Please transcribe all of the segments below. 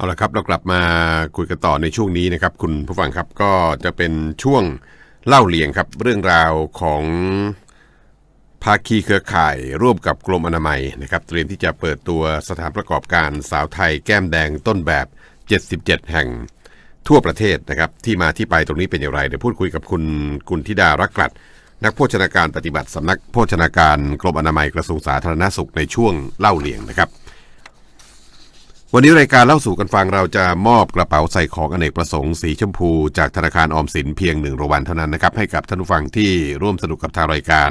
เอาละครับเรากลับมาคุยกันต่อในช่วงนี้นะครับ คุณผู้ฟังครับก็จะเป็นช่วงเล่าเลียงครับ เรื่องราวของภาคีเครือข่ายร่วมกับกรมอนามัยนะครับเตรียมที่จะเปิดตัวสถานประกอบการสาวไทยแก้มแดงต้นแบบ 77 แห่งทั่วประเทศนะครับที่มาที่ไปตรงนี้เป็นอย่างไรเดี๋ยวพูดคุยกับคุณกุลธิดารักกลัด นักโภชนาการปฏิบัติสำนักโภชนาการกรมอนามัยกระทรวงสาธารณสุขในช่วงเล่าเลียงนะครับ วันนี้รายการเล่าสู่กันฟังเราจะมอบกระเป๋าใส่ของอเนกประสงค์สีชมพู จากธนาคารออมสินเพียงหนึ่งรางวัลเท่านั้นนะครับให้กับท่านผู้ฟังที่ร่วมสนุกกับทางรายการ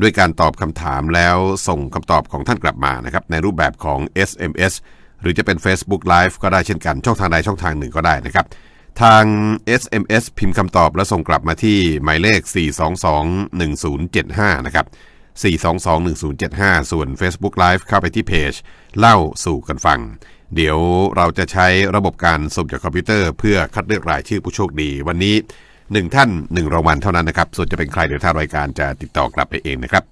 ด้วยการตอบคำถามแล้วส่งคำตอบของท่านกลับมานะครับในรูปแบบของ SMS หรือจะเป็น Facebook Live ก็ได้เช่นกันช่องทางใดช่องทางหนึ่งก็ได้นะครับทาง SMS พิมพ์คำตอบแล้วส่งกลับมาที่หมายเลข 4221075 นะครับ 4221075 ส่วน Facebook Live เข้าไปที่เพจ เล่าสู่กันฟัง เดี๋ยวเราจะใช้ระบบการสุ่มจากคอมพิวเตอร์เพื่อคัดเลือกรายชื่อผู้โชคดี วันนี้ 1 ท่าน 1 รางวัลเท่านั้นนะครับ ส่วนจะเป็นใครเดี๋ยวทางรายการจะติดต่อกลับไปเองนะครับ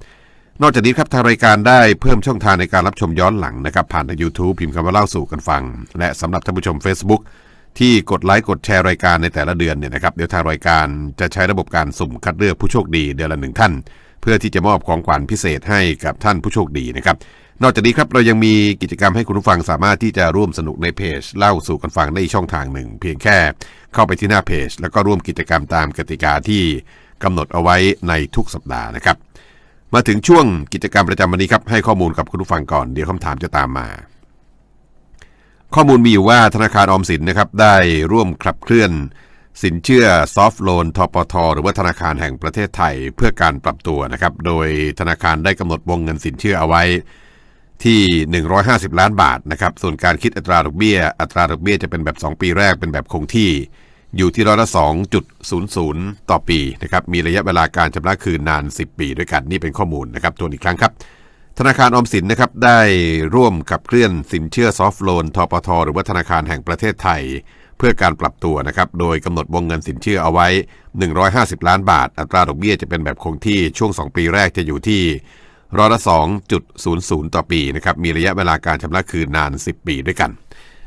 นอกจากนี้ครับทางรายการได้เพิ่มช่องทางในการรับชมย้อนหลังนะครับ ผ่านทาง YouTube พิมพ์คำว่าเล่าสู่กันฟัง และสำหรับท่านผู้ชม Facebook ที่กดไลค์กดแชร์รายการในแต่ละเดือนเนี่ยนะครับเดี๋ยวทางรายการจะใช้ระบบการสุ่มคัดเลือกผู้โชคดีเดือนละหนึ่งท่าน เพื่อที่จะมอบของขวัญพิเศษให้กับท่านผู้โชคดีนะครับ นอกจากนี้ครับเรายังมีกิจกรรมให้คุณผู้ฟังสามารถที่จะร่วมสนุกในเพจ เล่าสู่กันฟังได้ช่องทางหนึ่ง เพียงแค่เข้าไปที่หน้าเพจ แล้วก็ร่วมกิจกรรมตามกติกาที่กำหนดเอาไว้ในทุกสัปดาห์นะครับ มาถึงช่วงกิจกรรมประจำวันนี้ครับให้ข้อมูลกับคุณผู้ฟังก่อนเดี๋ยวคำถามจะตามมาข้อมูลมีอยู่ว่าธนาคารออมสินนะครับได้ร่วมขับเคลื่อน สินเชื่อซอฟท์โลนทปทหรือว่าธนาคารแห่งประเทศไทยเพื่อการปรับตัวนะครับ โดยธนาคารได้กำหนดวงเงินสินเชื่อเอาไว้ที่ 150 ล้านบาทนะครับส่วนการคิดอัตราดอกเบี้ย อัตราดอกเบี้ยจะเป็นแบบ 2 ปีแรกเป็นแบบคงที่ อยู่ที่ร้อยละ 2.00 ต่อปีนะครับมีระยะเวลาการชำระคืนนาน 10 ปีด้วยกันนี่เป็นข้อมูลนะครับตัวอีกครั้งครับ ธนาคารออมสินนะครับได้ร่วมกับเคลื่อนสินเชื่อซอฟท์โลนทปทหรือว่าธนาคารแห่งประเทศไทย พื่อการปรับตัวนะครับ โดยกำหนดวงเงินสินเชื่อเอาไว้ 150 ล้านบาท อัตราดอกเบี้ยจะเป็นแบบคงที่ช่วง 2 ปีแรกจะอยู่ที่ร้อยละ2.00 ต่อปีนะครับ มีระยะเวลาการชำระคืนนาน 10 ปีด้วยกัน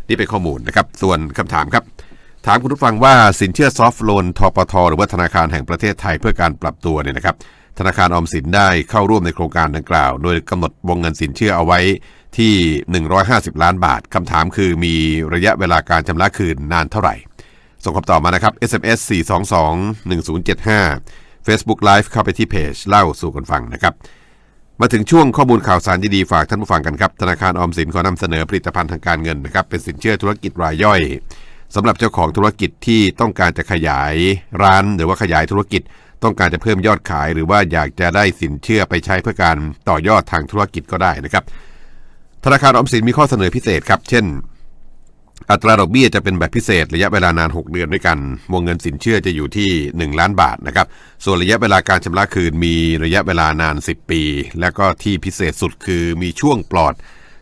นี่เป็นข้อมูลนะครับ ส่วนคำถามครับ ถามคุณผู้ฟังว่าสินเชื่อซอฟท์โลนทปทหรือว่าธนาคารแห่งประเทศไทยเพื่อการปรับตัวเนี่ยนะครับ ธนาคารออมสินได้เข้าร่วมในโครงการดังกล่าว โดยกำหนดวงเงินสินเชื่อเอาไว้ ที่ 150 ล้านบาทคำถามคือมีระยะเวลาการชำระคืนนานเท่าไหร่ ส่งคำตอบมานะครับ SMS 4221075 Facebook Live เข้าไปที่เพจเล่าสู่กันฟังนะครับ มาถึงช่วงข้อมูลข่าวสารดีๆฝากท่านผู้ฟังกันครับ ธนาคารออมสินขอนำเสนอผลิตภัณฑ์ทางการเงินนะครับ เป็นสินเชื่อธุรกิจรายย่อยสำหรับเจ้าของธุรกิจที่ต้องการจะขยายร้าน หรือว่าขยายธุรกิจ ต้องการจะเพิ่มยอดขาย หรือว่าอยากจะได้สินเชื่อไปใช้เพื่อการต่อยอดทางธุรกิจก็ได้นะครับ ธนาคารออมสินมีข้อเสนอพิเศษครับ เช่น อัตราดอกเบี้ยจะเป็นแบบพิเศษระยะเวลานาน 6 เดือนด้วยกัน วงเงินสินเชื่อจะอยู่ที่ 1 ล้านบาทนะครับ ส่วนระยะเวลาการชำระคืนมีระยะเวลานาน 10 ปี และก็ที่พิเศษสุดคือมีช่วงปลอด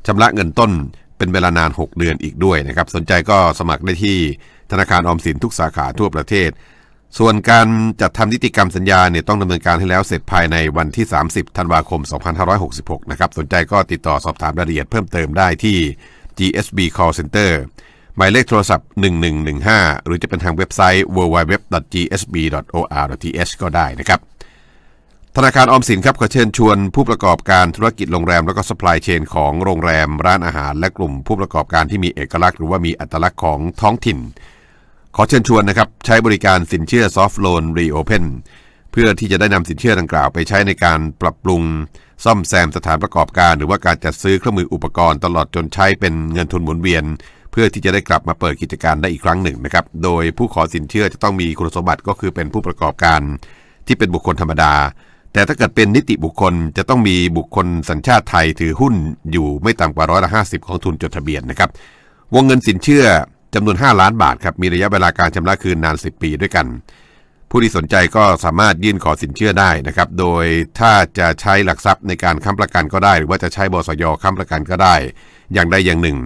ชำระเงินต้นเป็นเวลานาน 6 เดือนอีกด้วยนะครับ สนใจก็สมัครได้ที่ธนาคารออมสินทุกสาขาทั่วประเทศ ส่วนการจัดทำนิติกรรมสัญญาเนี่ยต้องดำเนินการให้แล้วเสร็จภายในวันที่ 30 ธันวาคม 2566 นะครับ สนใจก็ติดต่อสอบถามรายละเอียดเพิ่มเติมได้ที่ GSB Call Center หมายเลขโทรศัพท์ 1115 หรือจะเป็นทางเว็บไซต์ www.gsb.or.th ก็ได้นะครับ ธนาคารออมสินครับขอเชิญชวนผู้ประกอบการธุรกิจโรงแรม แล้วก็ supply chain ของโรงแรม ร้านอาหาร และกลุ่มผู้ประกอบการที่มีเอกลักษณ์ หรือว่ามีอัตลักษณ์ของท้องถิ่น ขอเชิญชวนนะครับใช้บริการสินเชื่อ Soft Loan Reopen เพื่อที่จะได้นำสินเชื่อดังกล่าวไปใช้ในการปรับปรุง ซ่อมแซมสถานประกอบการ หรือว่าการจัดซื้อเครื่องมืออุปกรณ์ตลอดจนใช้เป็นเงินทุนหมุนเวียน เพื่อที่จะได้กลับมาเปิดกิจการได้อีกครั้งหนึ่งนะครับโดยผู้ขอสินเชื่อจะต้องมีคุณสมบัติก็คือเป็นผู้ประกอบการ ที่เป็นบุคคลธรรมดา แต่ถ้าเกิดเป็นนิติบุคคลจะต้องมีบุคคลสัญชาติไทยถือหุ้นอยู่ไม่ต่ำกว่าร้อยละห้าสิบของทุนจดทะเบียนนะครับวงเงินสินเชื่อ จำนวน 5 ล้านบาทครับมีระยะเวลาการชำระคืนนาน 10 ปีด้วยกัน ผู้ที่สนใจก็สามารถยื่นขอสินเชื่อได้นะครับ โดยถ้าจะใช้หลักทรัพย์ในการค้ำประกันก็ได้ หรือว่าจะใช้บสยค้ำประกันก็ได้ อย่างใดอย่างหนึ่ง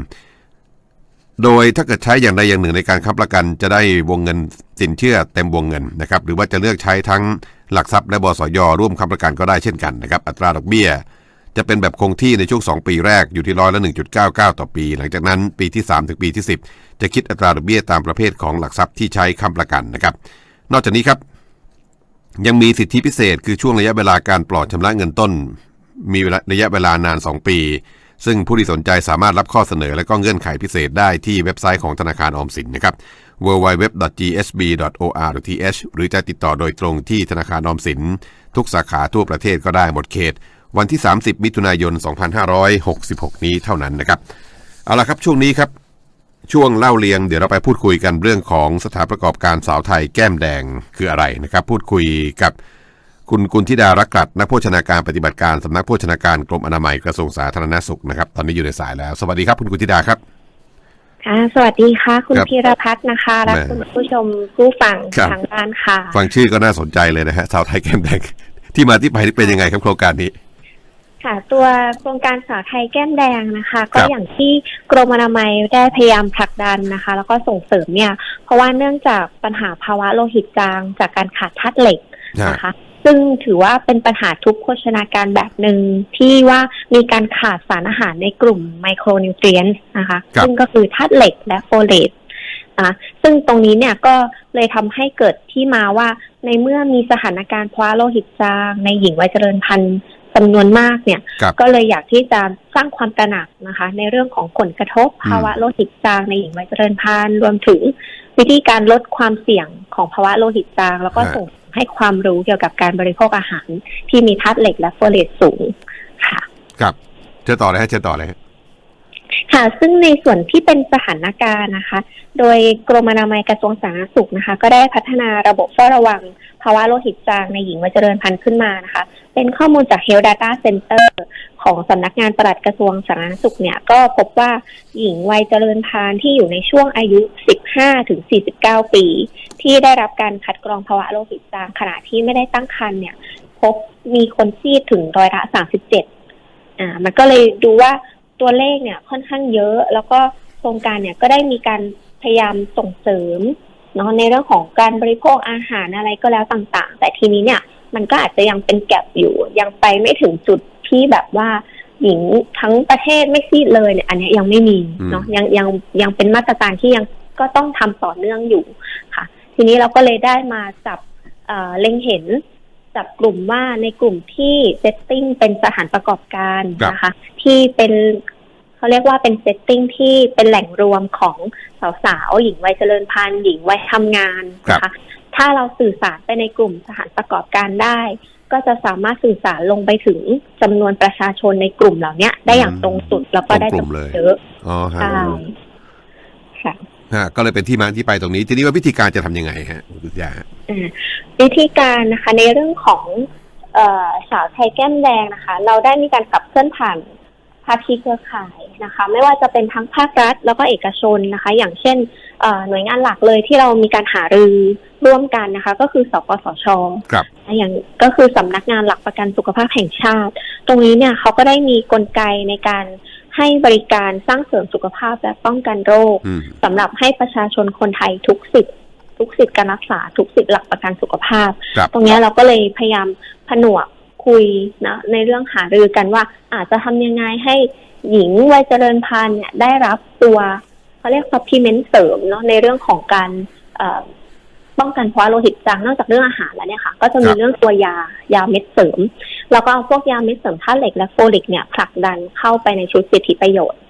โดยถ้าเกิดใช้อย่างใดอย่างหนึ่งในการค้ำประกัน จะได้วงเงินสินเชื่อเต็มวงเงินนะครับหรือว่าจะเลือกใช้ทั้งหลักทรัพย์และบสยร่วมค้ำประกันก็ได้เช่นกันนะครับอัตราดอกเบี้ย จะเป็นแบบคงที่ในช่วง 2 ปีแรกอยู่ที่ร้อยละ 1.99 ต่อปี หลังจากนั้นปีที่ 3 ถึงปีที่ 10 จะคิดอัตราดอกเบี้ยตามประเภทของหลักทรัพย์ที่ใช้ค้ำประกันนะครับ นอกจากนี้ครับ ยังมีสิทธิพิเศษ คือช่วงระยะเวลาการปลอดชำระเงินต้น มีระยะเวลานาน 2 ปี ซึ่งผู้ที่สนใจสามารถรับข้อเสนอและก็เงื่อนไขพิเศษได้ที่เว็บไซต์ของธนาคารออมสินนะครับ www.gsb.or.th หรือจะติดต่อโดยตรงที่ธนาคารออมสิน ทุกสาขาทั่วประเทศก็ได้หมดเขต วันที่ 30 มิถุนายน 2566 นี้เท่านั้นนะครับ เอาละครับช่วงนี้ครับ ช่วงเล่าเรียงเดี๋ยวเราไปพูดคุยกันเรื่องของสถานประกอบการสาวไทยแก้มแดงคืออะไรนะครับ พูดคุยกับคุณกุลธิดารักกัดนักโภชนาการปฏิบัติการสำนักโภชนาการกรมอนามัยกระทรวงสาธารณสุขนะครับ ตอนนี้อยู่ในสายแล้ว สวัสดีครับคุณกุลธิดาครับค่ะสวัสดีค่ะ คุณครับพีรพัฒน์นะคะ และแม่คุณผู้ชมผู้ฟังครับทางบ้านค่ะ ฟังชื่อก็น่าสนใจเลยนะฮะสาวไทยแก้มแดงที่มาที่ไปนี่เป็นยังไงครับโครงการนี้ ค่ะตัวโครงการสาวไทยแก้มแดงนะคะ ก็ครับอย่างที่กรมอนามัยได้พยายามผลักดันนะคะ แล้วก็ส่งเสริมเนี่ย เพราะว่าเนื่องจากปัญหาภาวะโลหิตจางจากการขาดธาตุเหล็กฮะนะคะ ซึ่งถือว่าเป็นปัญหาทุกโภชนาการแบบหนึ่งที่ว่ามีการขาดสารอาหารในกลุ่มไมโครนิวเทรียนต์นะคะครับซึ่งก็คือธาตุเหล็กและโฟเลตอะซึ่งตรงนี้เนี่ยก็เลยทำให้เกิดที่มาว่าในเมื่อมีสถานการณ์ภาวะโลหิตจางในหญิงวัยเจริญพันธุ์ จำนวนมากเนี่ยครับก็เลยอยากที่จะสร้างความตระหนักนะคะ ในเรื่องของผลกระทบภาวะโลหิตจางในหญิงวัยเจริญพันธุ์รวมถึงวิธีการลดความเสี่ยงของภาวะโลหิตจาง แล้วก็ฮะส่งให้ความรู้เกี่ยวกับการบริโภคอาหาร ที่มีธาตุเหล็กและโฟเลตสูงค่ะ ครับเชิญต่อเลยฮะเชิญต่อเลยฮะ ค่ะ ซึ่งในส่วนที่เป็นสถานการณ์นะคะ โดยกรมอนามัยกระทรวงสาธารณสุขนะคะ ก็ได้พัฒนาระบบเฝ้าระวัง ภาวะโลหิตจางในหญิงวัยเจริญพันธุ์ขึ้นมานะคะ เป็นข้อมูลจาก Health Data Center ของสำนักงานปลัดกระทรวงสาธารณสุขเนี่ย ก็พบว่าหญิงวัยเจริญพันธุ์ที่อยู่ในช่วงอายุ 15ถึง49 ปี ที่ได้รับการคัดกรองภาวะโลหิตจางขณะที่ไม่ได้ตั้งครรภ์เนี่ย พบมีคนซีดถึงร้อยละ37อ่ามันก็เลยดูว่า ตัวเลขเนี่ยค่อนข้างเยอะ แล้วก็โครงการเนี่ยก็ได้มีการพยายามส่งเสริมเนาะในเรื่องของการบริโภคอาหารอะไรก็แล้วต่างๆ แต่ทีนี้เนี่ยมันก็อาจจะยังเป็นแก็บอยู่ ยังไปไม่ถึงจุดที่แบบว่าหญิงทั้งประเทศไม่ซีดเลยเนี่ยอันเนี้ยยังไม่มีเนาะยังยังยังเป็นมาตรการที่ยังก็ต้องทำต่อเนื่องอยู่ค่ะ ทีนี้เราก็เลยได้มาจับเอ่อเล็งเห็น จับกลุ่มว่าในกลุ่มที่เซตติ้งเป็นสถานประกอบการครับนะคะ ที่เป็นเขาเรียกว่าเป็นเซตติ้งที่เป็นแหล่งรวมของสาวๆหญิงวัยเจริญพันธุ์หญิงวัยทำงานนะคะถ้าเราสื่อสารไปในกลุ่มสถานประกอบการได้ ก็จะสามารถสื่อสารลงไปถึงจำนวนประชาชนในกลุ่มเหล่าเนี้ยได้อย่างตรงจุดแล้วก็ได้ตรงกลุ่มจำนเลวนยเยอะอ๋อฮะใช่ค่ะ ฮะก็เลยเป็นที่มาที่ไปตรงนี้ ทีนี้ว่าวิธีการจะทำยังไงฮะคุณกุลธิดาฮะอ่าวิธีการนะคะในเรื่องของเออสาวไทยแก้มแดงนะคะ เราได้มีการขับเคลื่อนผ่านภาคีเครือข่ายนะคะ ไม่ว่าจะเป็นทั้งภาครัฐ แล้วก็เอกชนนะคะ อย่างเช่นเอ่อหน่วยงานหลักเลยที่เรามีการหารือร่วมกันนะคะ ก็คือสปสชครับอย่างก็คือสำนักงานหลักประกันสุขภาพแห่งชาติ ตรงนี้เนี่ยเขาก็ได้มีกลไกในการ ให้บริการสร้างเสริมสุขภาพและป้องกันโรคอืมสำหรับให้ประชาชนคนไทยทุกสิทธิ์ทุกสิทธิ์การรักษาทุกสิทธิ์หลักประกันสุขภาพครับตรงเนี้ยเราก็เลยพยายามผนวกคุยนะในเรื่องหารือกันว่า อาจจะทำยังไงให้หญิงวัยเจริญพันธุ์เนี่ยได้รับตัวเขาเรียก supplement เสริมเนาะในเรื่องของการเอ่อ ป้องกันภาวะโลหิตจางนอกจากเรื่องอาหารแล้วเนี่ยค่ะ ก็จะมีครับเรื่องตัวยายาเม็ดเสริม แล้วก็เอาพวกยาเม็ดเสริมธาตุเหล็กและโฟลิกเนี่ยผลักดันเข้าไปในชุดสิทธิประโยชน์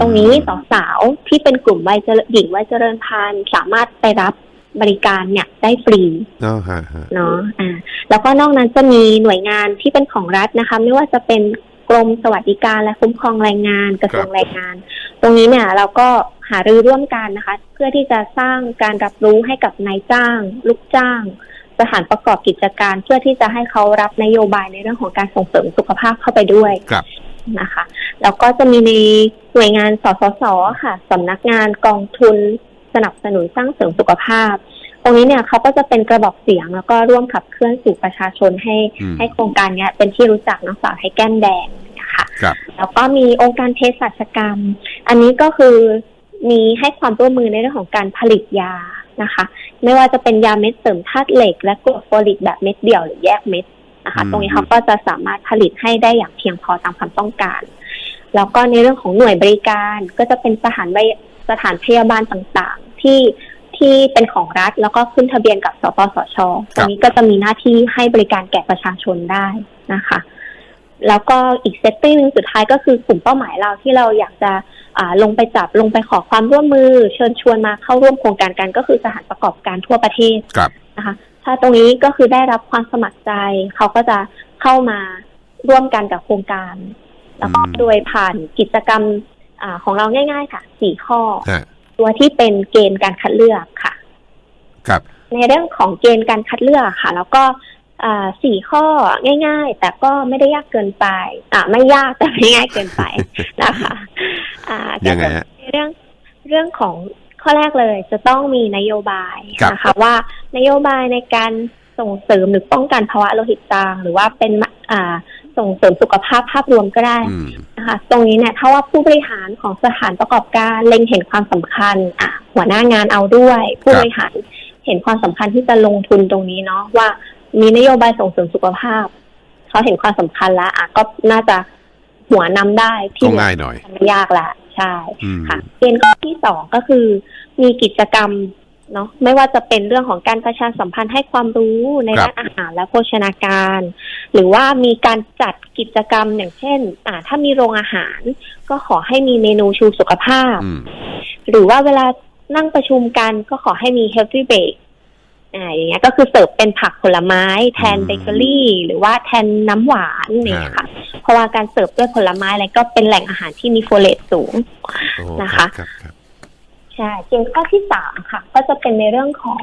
ตรงนี้สาวๆที่เป็นกลุ่มวัยเจริญหญิงวัยเจริญพันธุ์สามารถไปรับบริการเนี่ยได้ฟรีอ๋อฮะฮะเนาะอ่าแล้วก็นอกนั้นจะมีหน่วยงานที่เป็นของรัฐนะคะ ไม่ว่าจะเป็น กรมสวัสดิการและคุ้มครองแรงงานกระทรวงแรงงาน ตรงนี้เนี่ยเราก็หารือร่วมกันนะคะ เพื่อที่จะสร้างการรับรู้ให้กับนายจ้าง ลูกจ้าง สถานประกอบกิจการ เพื่อที่จะให้เขารับนโยบายในเรื่องของการส่งเสริมสุขภาพเข้าไปด้วยครับนะคะแล้วก็จะมีในหน่วยงานสสสค่ะสำนักงานกองทุนสนับสนุนสร้างเสริมสุขภาพ ตรงนี้เนี่ยเขาก็จะเป็นกระบอกเสียงแล้วก็ร่วมขับเคลื่อนสู่ประชาชนให้อืมให้โครงการเนี้ยเป็นที่รู้จักนักสาวให้แก้มแดงนะคะครับแล้วก็มีองค์การเภสัชกรรม อันนี้ก็คือมีให้ความร่วมมือในเรื่องของการผลิตยานะคะ ไม่ว่าจะเป็นยาเม็ดเสริมธาตุเหล็ก และกรดโฟลิกแบบเม็ดเดี่ยวหรือแยกเม็ดนะคะอืมตรงนี้เขาก็จะสามารถผลิตให้ได้อย่างเพียงพอตามความต้องการ แล้วก็ในเรื่องของหน่วยบริการก็จะเป็นสถานบริสถานพยาบาลต่างๆ ที่ ที่เป็นของรัฐ แล้วก็ขึ้นทะเบียนกับสปสชตรงนี้ก็จะมีหน้าที่ให้บริการแก่ประชาชนได้นะคะ แล้วก็อีกเซตติ้งหนึ่งสุดท้ายก็คือกลุ่มเป้าหมายเราที่เราอยากจะอ่าลงไปจับลงไปขอความร่วมมือ เชิญชวนมาเข้าร่วมโครงการกันก็คือสถานประกอบการทั่วประเทศครับนะคะ ถ้าตรงนี้ก็คือได้รับความสมัครใจ เขาก็จะเข้ามาร่วมกันกับโครงการ แล้วก็อืมโดยผ่านกิจกรรมอาของเราง่าย ๆ ค่ะสี่ข้อฮะ ตัวที่เป็นเกณฑ์การคัดเลือกค่ะ ครับ ในเรื่องของเกณฑ์การคัดเลือกค่ะ แล้วก็อ่าสี่ข้อง่าย ๆ แต่ก็ไม่ได้ยากเกินไป อ่าไม่ยากแต่ไม่ง่ายเกินไปนะคะอ่ายังไงฮะในเรื่องเรื่องของข้อแรกเลยจะต้องมีนโยบายครับนะคะ ว่านโยบายในการส่งเสริมหรือป้องกันภาวะโลหิตจาง หรือว่าเป็นอ่า ส่งเสริมสุขภาพภาพรวมก็ได้อืมนะคะตรงนี้เนี่ยถ้าว่าผู้บริหารของสถานประกอบการเล็งเห็นความสำคัญอะหัวหน้างานเอาด้วย ผู้บริหารเห็นความสำคัญที่จะลงทุนตรงนี้เนาะว่ามีนโยบายส่งเสริมสุขภาพเขาเห็นความสำคัญแล้วอะก็น่าจะหัวนำได้ก็ที่ง่ายหน่อยไม่ยากละใช่อืมค่ะเกณฑ์ข้อที่สองก็คือ มีกิจกรรม เนาะไม่ว่าจะเป็นเรื่องของการประชาสัมพันธ์ให้ความรู้ในครับด้านอาหารและโภชนาการ หรือว่ามีการจัดกิจกรรมอย่างเช่น อ่า ถ้ามีโรงอาหาร ก็ขอให้มีเมนูชูสุขภาพอืมหรือว่าเวลานั่งประชุมกันก็ขอให้มี healthy break อ่าอย่างเงี้ยก็คือเสิร์ฟเป็นผักผลไม้แทนอืมเบเกอรี่หรือว่าแทนน้ำหวานเนี่ยอ่าค่ะ เพราะว่าการเสิร์ฟด้วยผลไม้อะไรก็เป็นแหล่งอาหารที่มีโฟเลตสูงโอ้นะคะครับครับ ใช่เกณฑ์ข้อที่สามค่ะ ก็จะเป็นในเรื่องของ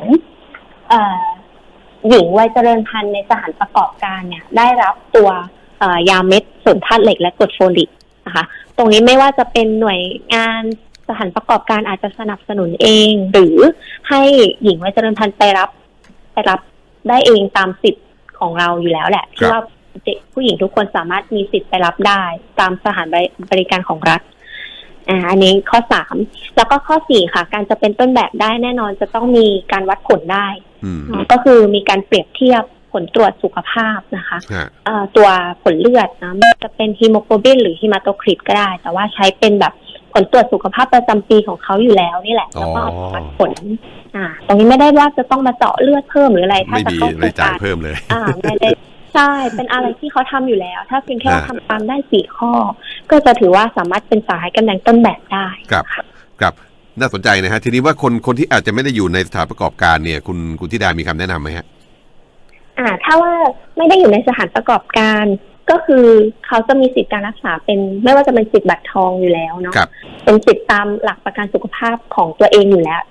เออหญิงวัยเจริญพันธุ์ในสถานประกอบการเนี่ย ได้รับตัวเอ่อยาเม็ดส่วนธาตุเหล็กและกรดโฟลิกนะคะ ตรงนี้ไม่ว่าจะเป็นหน่วยงานสถานประกอบการอาจจะสนับสนุนเอง หรือให้หญิงวัยเจริญพันธุ์ไปรับ ไปรับได้เองตามสิทธิ์ของเราอยู่แล้วแหละที่ว่าเด็กผู้หญิงทุกคนสามารถมีสิทธิ์ไปรับได้ ตามสถานบริบริการของรัฐ อ่าอันนี้ข้อสามแล้วก็ข้อสี่ค่ะ การจะเป็นต้นแบบได้แน่นอนจะต้องมีการวัดผลได้ อืมเนอะก็คือมีการเปรียบเทียบผลตรวจสุขภาพนะคะฮะ เอ่อตัวผลเลือดนะไม่ว่าจะเป็นฮีโมโกลบินหรือฮีมาโตคริตก็ได้ แต่ว่าใช้เป็นแบบผลตรวจสุขภาพประจำปีของเขาอยู่แล้วนี่แหละ แล้วก็เอามาวัดผล อ่า ตรงนี้ไม่ได้ว่าจะต้องมาเจาะเลือดเพิ่มหรืออะไรถ้าไม่จะมีเข้าโครรายงจ่ายการ เพิ่มเลย อ่าไม่ได้ ใช่เป็นอะไรที่เขาทำอยู่แล้ว ถ้าเพียงแค่ว่าฮะทำตามได้สี่ข้อ ก็จะถือว่าสามารถเป็นสายกำลังต้นแบบได้ครับครับน่าสนใจนะฮะทีนี้ว่าคนคนที่อาจจะไม่ได้อยู่ในสถานประกอบการเนี่ย คุณคุณธิดามีคำแนะนำไหมฮะอ่า ถ้าว่าไม่ได้อยู่ในสถานประกอบการก็คือเขาจะมีสิทธิการรักษาเป็นไม่ว่าจะเป็นสิทธิบัตรทองอยู่แล้วเนาะครับเป็นสิทธิตามหลักประกันสุขภาพของตัวเองอยู่แล้ว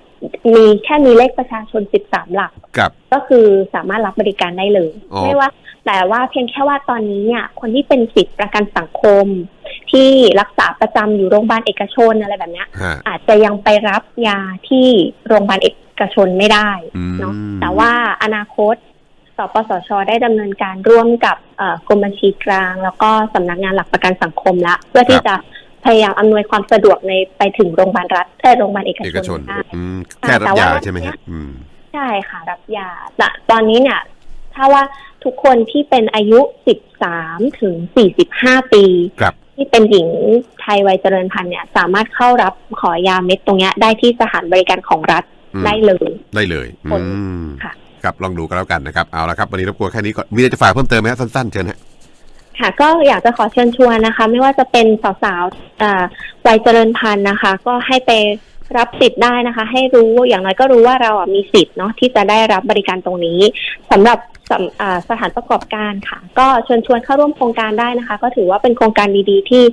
มีแค่มีเลขประชาชน 13 หลักครับก็คือสามารถรับบริการได้เลยอ๋อไม่ว่า แต่ว่าเพียงแค่ว่าตอนนี้เนี่ยคนที่เป็นสิทธิประกันสังคม ที่รักษาประจำอยู่โรงพยาบาลเอกชนอะไรแบบเนี้ยฮะอาจจะยังไปรับยาที่โรงพยาบาลเอกชนไม่ได้อืมเนาะแต่ว่าอนาคตสปสช ได้ดำเนินการร่วมกับเอ่อกรมบัญชีกลาง แล้วก็สำนักงานหลักประกันสังคมละเพื่อที่จะพยายามอำนวยความสะดวกในไปถึงโรงพยาบาลรัฐเออโรงพยาบาลเอกเอชกนชนได้อืมแค่รับแต่ว่ายาใช่ไหมฮะอืมใช่ค่ะ รับยาแต่ตอนนี้เนี่ย ถ้าว่าทุกคนที่เป็นอายุ 13 ถึง 45 ปีครับที่เป็นหญิงไทยวัยเจริญพันธุ์เนี่ย สามารถเข้ารับขอยาเม็ดตรงเนี้ยได้ที่สถานบริการของรัฐอืมได้เลย ได้เลยผลอืมค่ะครับลองดูกันแล้วกันนะครับ เอาละครับ วันนี้รบกวนแค่นี้ก่อนมีอะไรจะฝากเพิ่มเติมไหมฮะสั้นๆ เชิญฮะค่ะก็อยากจะขอเชิญชวนนะคะ ไม่ว่าจะเป็นสาวๆอ่าวัยเจริญพันธุ์นะคะ ก็ให้ไป รับสิทธิ์ได้นะคะ ให้รู้อย่างน้อยก็รู้ว่าเราอะมีสิทธิ์เนาะที่จะได้รับบริการตรงนี้สำหรับสำอ่าสถานประกอบการค่ะ ก็เชิญชวนเข้าร่วมโครงการได้นะคะ ก็ถือว่าเป็นโครงการดีๆ ที่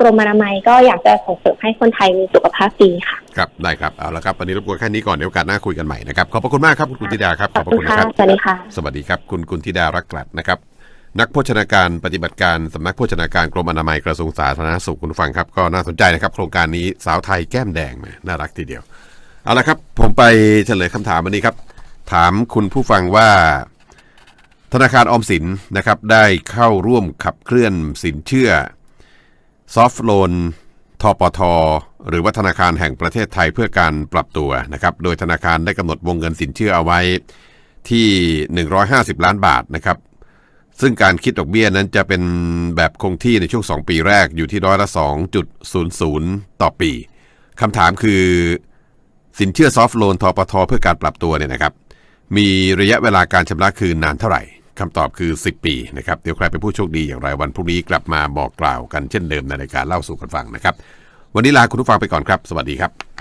กรมอนามัยก็อยากจะส่งเสริมให้คนไทยมีสุขภาพดีค่ะ ครับ ได้ครับ เอาละครับ วันนี้รบกวนแค่นี้ก่อนเดี๋ยวโอกาสหน้าคุยกันใหม่นะครับ ขอบพระคุณมากครับ คุณกุณธิดาครับ ขอบพระคุณนะครับ สวัสดีค่ะ สวัสดีครับ คุณกุณธิดารักกลัดนะครับ นักโภชนาการปฏิบัติการสำนักโภชนาการกรมอนามัยกระทรวงสาธารณสุขคุณฟังครับ ก็น่าสนใจนะครับ โครงการนี้สาวไทยแก้มแดงนะน่ารักทีเดียว เอาละครับ ผมไปเฉลยคำถามวันนี้ครับ ถามคุณผู้ฟังว่า ธนาคารออมสินนะครับได้เข้าร่วมขับเคลื่อนสินเชื่อซอฟ t โลนทปท หรือว่าธนาคารแห่งประเทศไทยเพื่อการปรับตัวนะครับ โดยธนาคารได้กำหนดวงเงินสินเชื่อเอาไว้ที่ 150 ล้านบาทนะครับ ซึ่งการคิดดอกเบี้ยนั้นจะเป็นแบบคงที่ในช่วง 2 ปีแรกอยู่ที่ร้อยละ2.00 ต่อปีคำถามคือ สินเชื่อซอฟท์โลนทปทเพื่อการปรับตัวเนี่ยนะครับ มีระยะเวลาการชำระคืนนานเท่าไหร่คำตอบคือ 10 ปีนะครับ เดี๋ยวใครเป็นผู้โชคดีอย่างไรวันพรุ่งนี้กลับมาบอกกล่าวกันเช่นเดิมในรายการเล่าสู่กันฟังนะครับ วันนี้ลาคุณผู้ฟังไปก่อนครับ สวัสดีครับ